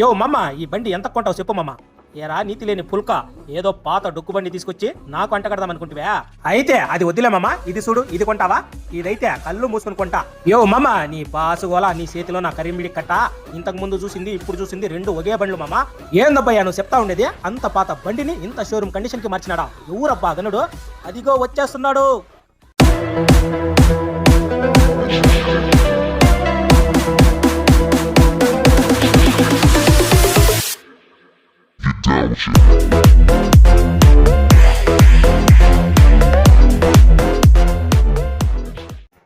యో మమ్మ ఈ బండి ఎంత కొంటావు చెప్పు మమ్మ ఏరా నీతి లేని పుల్కా. ఏదో పాత డొక్కు బండి తీసుకొచ్చి నాకు అంట కడదాం అనుకుంటువా? అయితే అది వదిలేమమ్మ ఇది చూడు ఇది కొంటావా? ఇదైతే కళ్ళు మూసుకుని కొంటా. యో మమ్మ నీ పాసుకోలా నీ చేతిలో నా కరీంబిడి కట్ట. ఇంతకు ముందు చూసింది ఇప్పుడు చూసింది రెండు ఒకే బండ్లు మమ్మ ఏందబ్బయ్యా నువ్వు చెప్తా ఉండేది? అంత పాత బండిని ఇంత షోరూమ్ కండిషన్కి మార్చినాడా? ఎవరబ్బా గనుడు అదిగో వచ్చేస్తున్నాడు.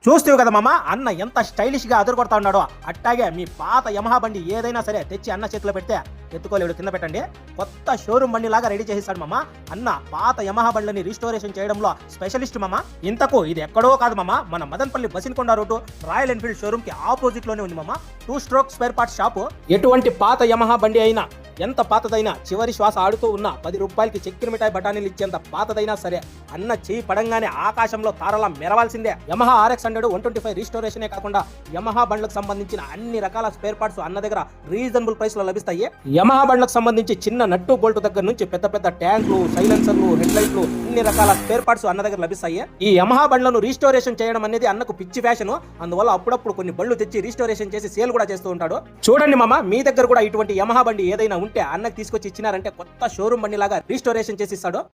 చూస్తేవు కదా మామ అన్న ఎంత స్టైలిష్గా అదురుకొడతా ఉన్నాడో. అట్టాగే మీ పాత యమహా బండి ఏదైనా సరే తెచ్చి అన్న చేతిలో పెడితే ఎత్తుకోలేడు కింద పెట్టండి. కొత్త షోరూమ్ బండి లాగా రెడీ చేసేసాడు మామ. అన్న పాత యమహా బండిని రిస్టోరేషన్ చేయడంలో స్పెషలిస్ట్ మామ. ఇంతకు ఇది ఎక్కడో కాదు మామ. మన Madanapalli Basinikonda road Royal Enfield షోరూమ్కి ఆపోజిట్లోనే ఉంది మామ. Two stroke spare part shop ఎటువంటి పాత యమహా బండి అయినా ఎంత పాతదైనా చివరి శ్వాస ఆడుతూ ఉన్న పది రూపాయలకి చక్కెర మిఠాయి బఠానీలు ఇచ్చేంత పాతదైనా సరే అన్న చేయి పడంగానే ఆకాశంలో తారలా మెరవాల్సిందే. Yamaha RX hundred one twenty five రిస్టోరేషనే కాకుండా యమహా బండ్లకు సంబంధించిన అన్ని రకాల స్పేర్ పార్ట్స్ అన్న దగ్గర రీజనబుల్ ప్రైస్లో లభిస్తాయి? యమహా బండ్లకు సంబంధించి చిన్న నట్టు బోల్ట్ దగ్గర నుంచి పెద్ద పెద్ద ట్యాంకులు సైలెన్సర్లు హెడ్ లైట్లు అన్ని రకాల స్పేర్ పార్ట్స్ అన్న దగ్గర లభిస్తాయి? ఈ యమహా బండ్లను రీస్టోరేషన్ చేయడం అనేది అన్నకు పిచ్చి ఫ్యాషన్. అందువల్ల అప్పుడప్పుడు కొన్ని బళ్ళు తెచ్చి రీస్టోరేషన్ చేసి సేల్ కూడా చేస్తూ ఉంటాడు. చూడండి మామ మీ దగ్గర కూడా ఇటువంటి యమహా బండి ఏదైనా ఉంటే అన్నకు తీసుకొచ్చి ఇచ్చినారంటే కొత్త షోరూమ్ బండిలాగా రీస్టోరేషన్ చేసి ఇస్తాడు?